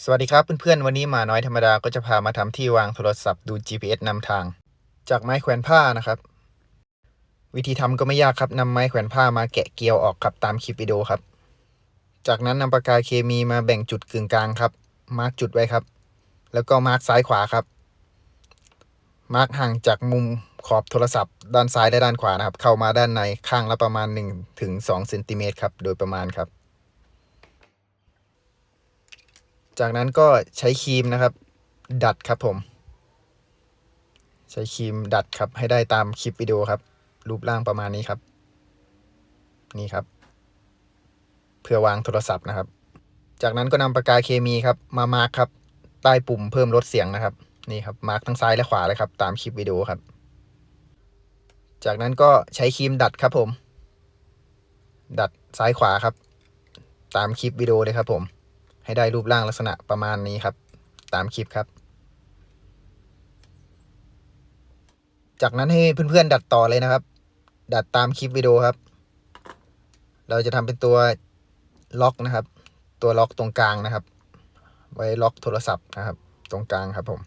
สวัสดีครับเพื่อนๆ วันนี้มาน้อยธรรมดาก็จะพามาทำที่วางโทรศัพท์ดู GPS นำทาง จากไม้แขวนผ้านะครับ วิธีทำก็ไม่ยากครับนำไม้แขวนผ้ามาแกะเกลียวออกครับตามคลิปวิดีโอครับ จากนั้นนำปากกาเคมีมาแบ่งจุดกึ่งกลางครับ มาร์กจุดไว้ครับ แล้วก็มาร์กซ้ายขวาครับ มาร์กห่างจากมุมขอบโทรศัพท์ ด้านซ้ายและด้านขวานะครับ เข้ามาด้านในข้างละประมาณ1ถึง2เซนติเมตรครับโดยประมาณครับ จากนั้นก็ใช้ครีมนะครับ ดัดครับผม ใช้ครีมดัดครับ ให้ได้ตามคลิปวิดีโอครับ รูปร่างประมาณนี้ครับ นี่ครับ เพื่อวางโทรศัพท์นะครับ จากนั้นก็นำปากกาเคมีครับ มามาร์คครับ ใต้ปุ่มเพิ่มลดเสียงนะครับ นี่ครับ มาร์คทั้งซ้ายและขวาเลยครับ ตามคลิปวิดีโอครับ จากนั้นก็ใช้ครีมดัดครับผม ดัดซ้ายขวาครับ ตามคลิปวิดีโอเลยครับผม ให้ได้รูปร่างลักษณะประมาณนี้ครับ ตามคลิปครับ จากนั้นให้เพื่อนๆดัดต่อเลยนะครับ ดัดตามคลิปวิดีโอครับ เราจะทำเป็นตัวล็อกนะครับ ตัวล็อกตรงกลางนะครับ ไว้ล็อกโทรศัพท์นะครับ ตรงกลางครับผม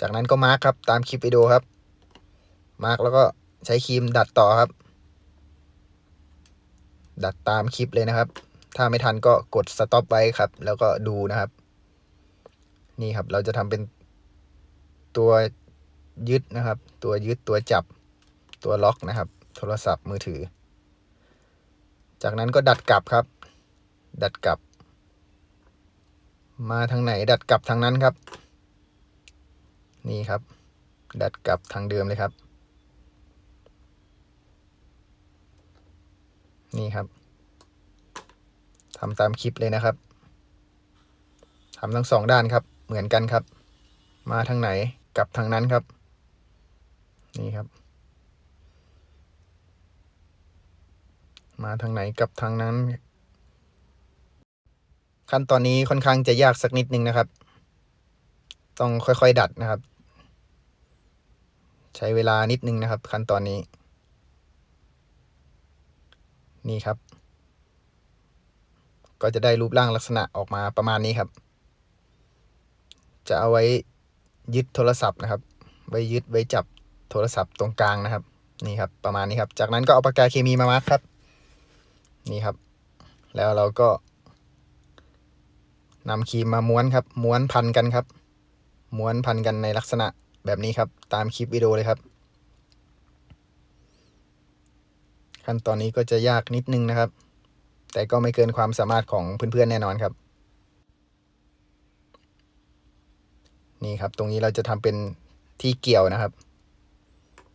จากนั้นก็มาร์คครับตามคลิปวิดีโอครับ มาร์คแล้วก็ใช้ครีมดัดต่อครับ ดัดตามคลิปเลยนะครับ ถ้าไม่ทันก็กดสต็อปไว้ครับ แล้วก็ดูนะครับ นี่ครับเราจะทำเป็นตัวยึดนะครับ ตัวยึดตัวจับตัวล็อกนะครับ โทรศัพท์มือถือ จากนั้นก็ดัดกลับครับ ดัดกลับ มาทางไหนดัดกลับทางนั้นครับ นี่ครับ ดัดกลับทางเดิมเลยครับ นี่ครับ ทำตามคลิปเลยนะครับทำทั้งสองด้านครับ เหมือนกันครับ มาทางไหนกลับทางนั้นครับ นี่ครับ มาทางไหนกลับทางนั้น ขั้นตอนนี้ค่อนข้างจะยากสักนิดนึงนะครับ ต้องค่อยๆดัดนะครับ ใช้เวลานิดนึงนะครับ ขั้นตอนนี้ นี่ครับ ก็จะได้รูปร่างลักษณะออกมาประมาณนี้ครับ จะเอาไว้ยึดโทรศัพท์นะครับ ไว้ยึดไว้จับโทรศัพท์ตรงกลางนะครับ นี่ครับ ประมาณนี้ครับ จากนั้นก็เอาปากกาเคมีมามาร์คครับ นี่ครับ แล้วเราก็นำครีมมาม้วนครับ ม้วนพันกันครับ ม้วนพันกันในลักษณะแบบนี้ครับ ตามคลิปวิดีโอเลยครับ ขั้นตอนนี้ก็จะยากนิดนึงนะครับ แต่ก็ไม่เกินความสามารถของเพื่อนๆแน่นอนครับ นี่ครับ ตรงนี้เราจะทำเป็นที่เกี่ยวนะครับ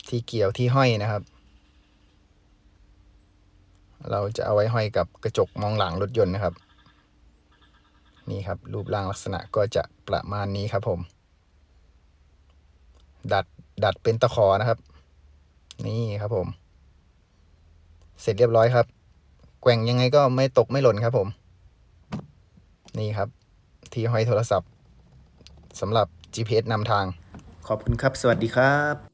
ที่เกี่ยวที่ห้อยนะครับ เราจะเอาไว้ห้อยกับกระจกมองหลังรถยนต์นะครับ นี่ครับ รูปร่างลักษณะก็จะประมาณนี้ครับผม ดัดดัดเป็นตะขอนะครับ นี่ครับผม เสร็จเรียบร้อยครับ แกว่งยังไงก็ไม่ตกไม่หล่นครับผม นี่ครับ ที่ห้อยโทรศัพท์สำหรับ GPS นำทาง ขอบคุณครับ สวัสดีครับ